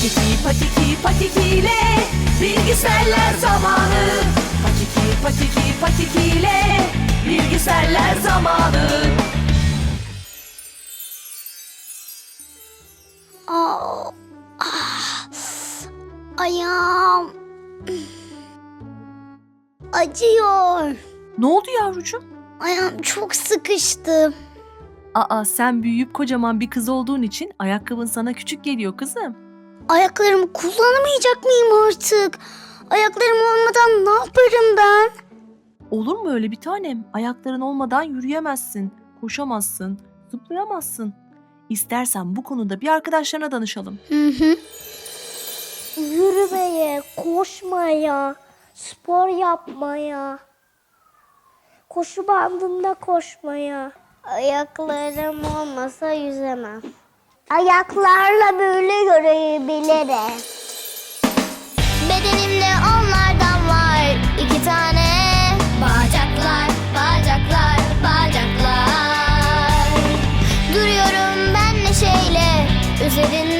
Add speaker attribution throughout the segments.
Speaker 1: Patiki patiki patikiyle bilgisayarlar zamanı Patiki patiki patikiyle bilgisayarlar zamanı
Speaker 2: Aa, ah, ayağım acıyor.
Speaker 3: Ne oldu yavrucuğum?
Speaker 2: Ayağım çok sıkıştı.
Speaker 3: Aa sen büyüyüp kocaman bir kız olduğun için ayakkabın sana küçük geliyor kızım.
Speaker 2: Ayaklarımı kullanamayacak mıyım artık? Ayaklarım olmadan ne yaparım ben?
Speaker 3: Olur mu öyle bir tanem? Ayakların olmadan yürüyemezsin, koşamazsın, zıplayamazsın. İstersen bu konuda bir arkadaşlarına danışalım.
Speaker 2: Hı hı.
Speaker 4: Yürümeye, koşmaya, spor yapmaya, koşu bandında koşmaya. Ayaklarım olmasa yüzemem. Ayaklarla böyle yürüyebilirim. Bedenimde onlardan var iki tane. Bacaklar, bacaklar, bacaklar. Duruyorum ben neşeyle üzerinde.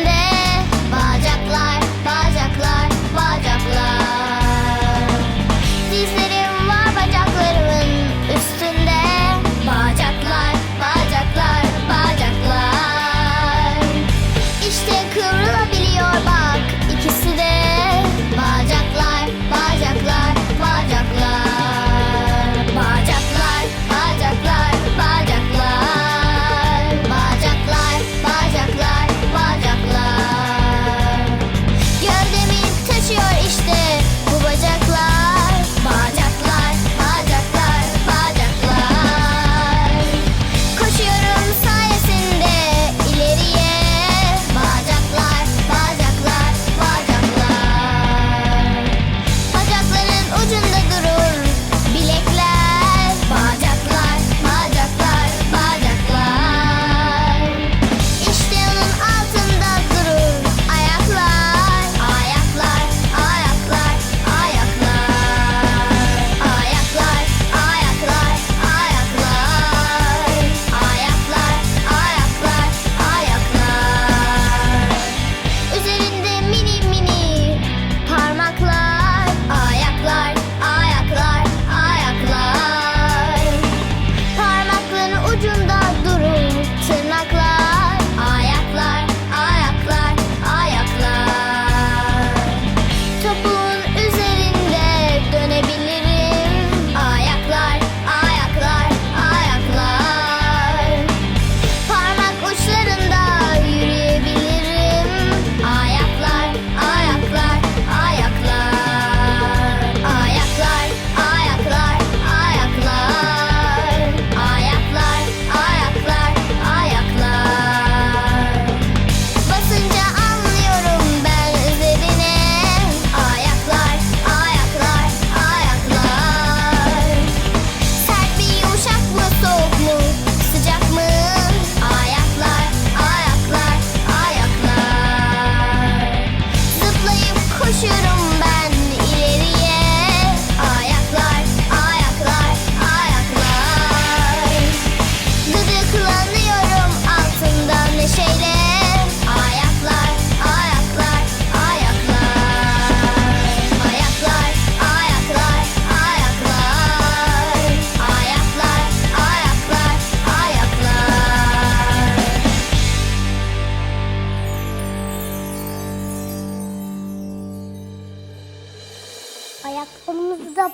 Speaker 4: Ayaklarımızı da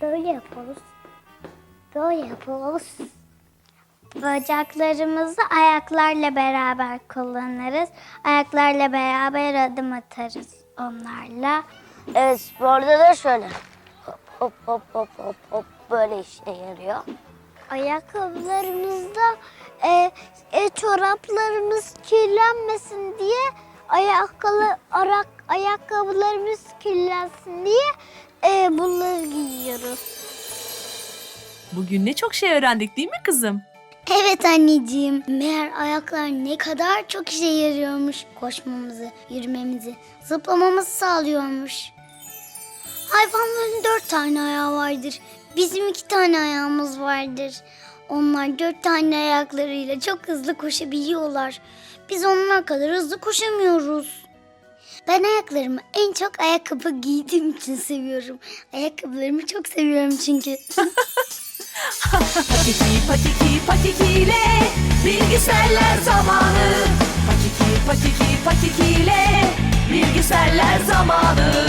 Speaker 4: böyle yaparız. Böyle yaparız. Bacaklarımızı ayaklarla beraber kullanırız. Ayaklarla beraber adım atarız onlarla.
Speaker 5: Evet sporda da şöyle hop hop hop hop hop hop böyle işe yarıyor.
Speaker 4: Ayakkabılarımızda e, e, çoraplarımız kirlenmesin diye ayakkabı arak ayakkabılarımız kirlensin diye e, bunları giyiyoruz.
Speaker 3: Bugün ne çok şey öğrendik değil mi kızım?
Speaker 2: Evet anneciğim. Meğer ayaklar ne kadar çok işe yarıyormuş. Koşmamızı, yürümemizi, zıplamamızı sağlıyormuş. Hayvanların dört tane ayağı vardır. Bizim iki tane ayağımız vardır. Onlar dört tane ayaklarıyla çok hızlı koşabiliyorlar. Biz onlar kadar hızlı koşamıyoruz. Ben ayaklarımı en çok ayakkabı giydiğim için seviyorum. Ayakkabılarımı çok seviyorum çünkü.
Speaker 1: Patiki patiki patikiyle bilgisayarlar zamanı Patiki patiki patikiyle bilgisayarlar zamanı